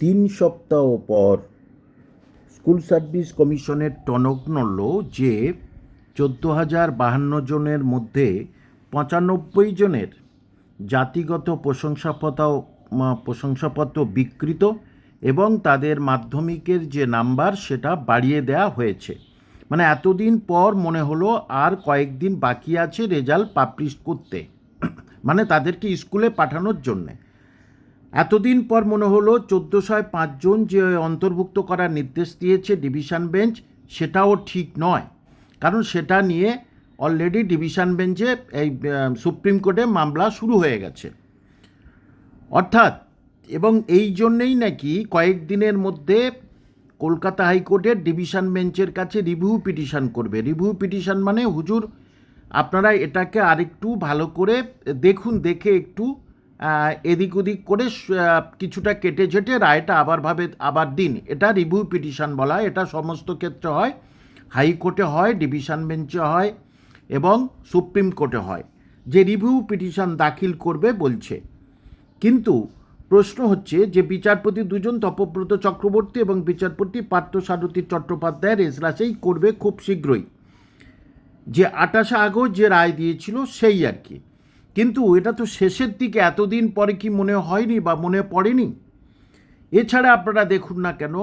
তিন সপ্তাহ পর স্কুল সার্ভিস কমিশনের টনক নড়ল যে চোদ্দ হাজার বাহান্ন জনের মধ্যে পঁচানব্বই জনের জাতিগত প্রশংসাপত্র প্রশংসাপত্র বিকৃত এবং তাদের মাধ্যমিকের যে নাম্বার সেটা বাড়িয়ে দেওয়া হয়েছে। মানে এতদিন পর মনে হলো আর কয়েকদিন বাকি আছে রেজাল্ট পাবলিশ করতে। মানে তাদেরকে স্কুলে পাঠানোর জন্যে। এতদিন পর মনে হলো চোদ্দোশয় পাঁচজন যে অন্তর্ভুক্ত করার নির্দেশ দিয়েছে ডিভিশন বেঞ্চ, সেটাও ঠিক নয়। কারণ সেটা নিয়ে অলরেডি ডিভিশন বেঞ্চে এই সুপ্রিম কোর্টে মামলা শুরু হয়ে গেছে। অর্থাৎ, এবং এই জন্যেই নাকি কয়েকদিনের মধ্যে কলকাতা হাইকোর্টের ডিভিশন বেঞ্চের কাছে রিভিউ পিটিশন করবে। রিভিউ পিটিশন মানে হুজুর, আপনারা এটাকে আরেকটু ভালো করে দেখুন, দেখে একটু এদিক ওদিক করে কিছুটা কেটে ঝেটে রায়টা আবার ভাবে, আবার দিন। এটা রিভিউ পিটিশন বলা হয়। এটা সমস্ত ক্ষেত্রে হয়। হাইকোর্টে হয়, ডিভিশন বেঞ্চে হয় এবং সুপ্রিম কোর্টে হয়। যে রিভিউ পিটিশন দাখিল করবে, বলছে। কিন্তু প্রশ্ন হচ্ছে যে বিচারপতি দুজন, তপব্রত চক্রবর্তী এবং বিচারপতি পার্থসারথী চট্টোপাধ্যায়ের এজলাসেই করবে খুব শীঘ্রই। যে আঠাশে আগস্ট যে রায় দিয়েছিল, সেই আর কি। কিন্তু এটা তো শেষের দিকে এতদিন পরে কি মনে হয়নি বা মনে পড়েনি? এছাড়া আপনারা দেখুন না কেন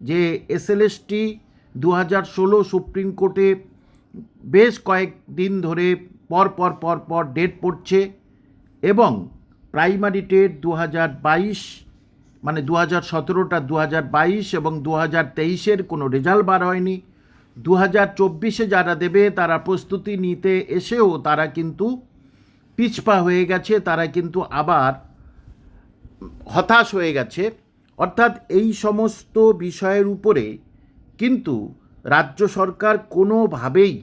যে এসএলএসটি দু হাজার ষোলো সুপ্রিম কোর্টে বেশ কয়েকদিন ধরে পর পর পর পর ডেট পড়ছে এবং প্রাইমারি টেট দু হাজার বাইশ মানে দু হাজার সতেরোটা দু হাজার বাইশ এবং দু হাজার তেইশের কোনো রেজাল্ট বার হয়নি। দু হাজার চব্বিশে যারা দেবে তারা প্রস্তুতি নিতে এসেও তারা কিন্তু পিছপা হয়ে গেছে, তারা কিন্তু আবার হতাশ হয়ে গেছে। অর্থাৎ এই সমস্ত বিষয়ের উপরে কিন্তু রাজ্য সরকার কোনোভাবেই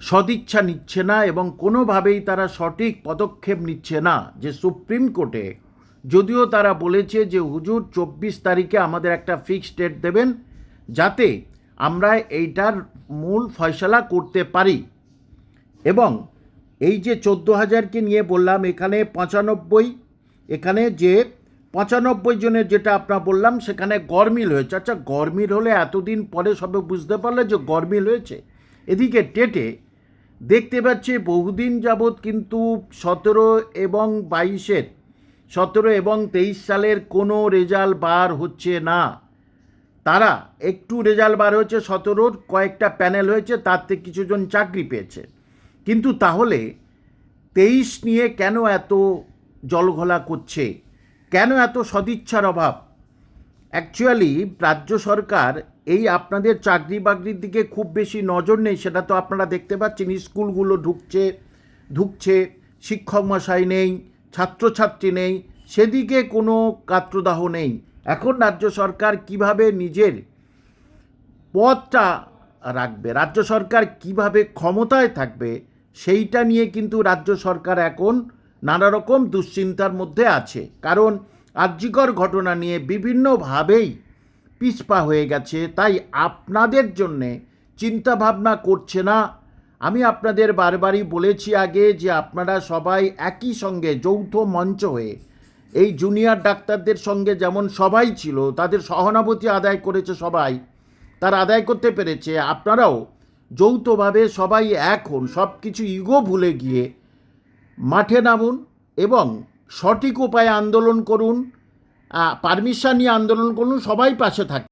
সদিচ্ছা নিচ্ছে না এবং কোনোভাবেই তারা সঠিক পদক্ষেপ নিচ্ছে না যে সুপ্রিম কোর্টে। যদিও তারা বলেছে যে, হুজুর, চব্বিশ তারিখে আমাদের একটা ফিক্সড ডেট দেবেন যাতে আমরা এইটার মূল ফয়সলা করতে পারি। এবং এই যে চোদ্দ হাজারকে নিয়ে বললাম, এখানে পঁচানব্বই, এখানে যে পঁচানব্বই জনের যেটা আপনার বললাম, সেখানে গরমিল হয়েছে। আচ্ছা গরমিল হলে এতদিন পরে সবে বুঝতে পারলে যে গরমিল হয়েছে। এদিকে টেটে দেখতে পাচ্ছি বহুদিন যাবৎ কিন্তু সতেরো এবং বাইশের, সতেরো এবং তেইশ সালের কোনো রেজাল্ট বার হচ্ছে না। তারা একটু রেজাল্ট বার হয়েছে, সতেরোর কয়েকটা প্যানেল হয়েছে, তার থেকে কিছুজন চাকরি পেয়েছে। কিন্তু তাহলে তেইশ নিয়ে কেন এত জলঘোলা করছে? কেন এত সদিচ্ছার অভাব? অ্যাকচুয়ালি রাজ্য সরকার এই আপনাদের চাকরি বাকরির দিকে খুব বেশি নজর নেই, সেটা তো আপনারা দেখতে পাচ্ছেন। স্কুলগুলো ঢুকছে ঢুকছে, শিক্ষক মশাই নেই, ছাত্রছাত্রী নেই, সেদিকে কোনো কাত্রদাহ নেই। এখন রাজ্য সরকার কীভাবে নিজের পথটা রাখবে? রাজ্য সরকার কীভাবে ক্ষমতায় থাকবে? সেইটা নিয়ে কিন্তু রাজ্য সরকার এখন নানা রকম দুশ্চিন্তার মধ্যে আছে। কারণ আর্যিকর ঘটনা নিয়ে বিভিন্নভাবেই পিছপা হয়ে গেছে। তাই আপনাদের জন্যে চিন্তা ভাবনা করছে না। আমি আপনাদের বারবারই বলেছি আগে যে আপনারা সবাই একই সঙ্গে যৌথ মঞ্চ হয়ে এই জুনিয়র ডাক্তারদের সঙ্গে যেমন সবাই ছিল, তাদের সহানুভূতি আদায় করেছে সবাই, তার আদায় করতে পেরেছে, আপনারাও যৌথভাবে সবাই এক হন সব কিছু ইগো ভুলে গিয়ে মাঠে নামুন এবং সঠিক উপায়ে আন্দোলন করুন পারমিশন নিয়ে আন্দোলন করুন, সবাই পাশে থাকে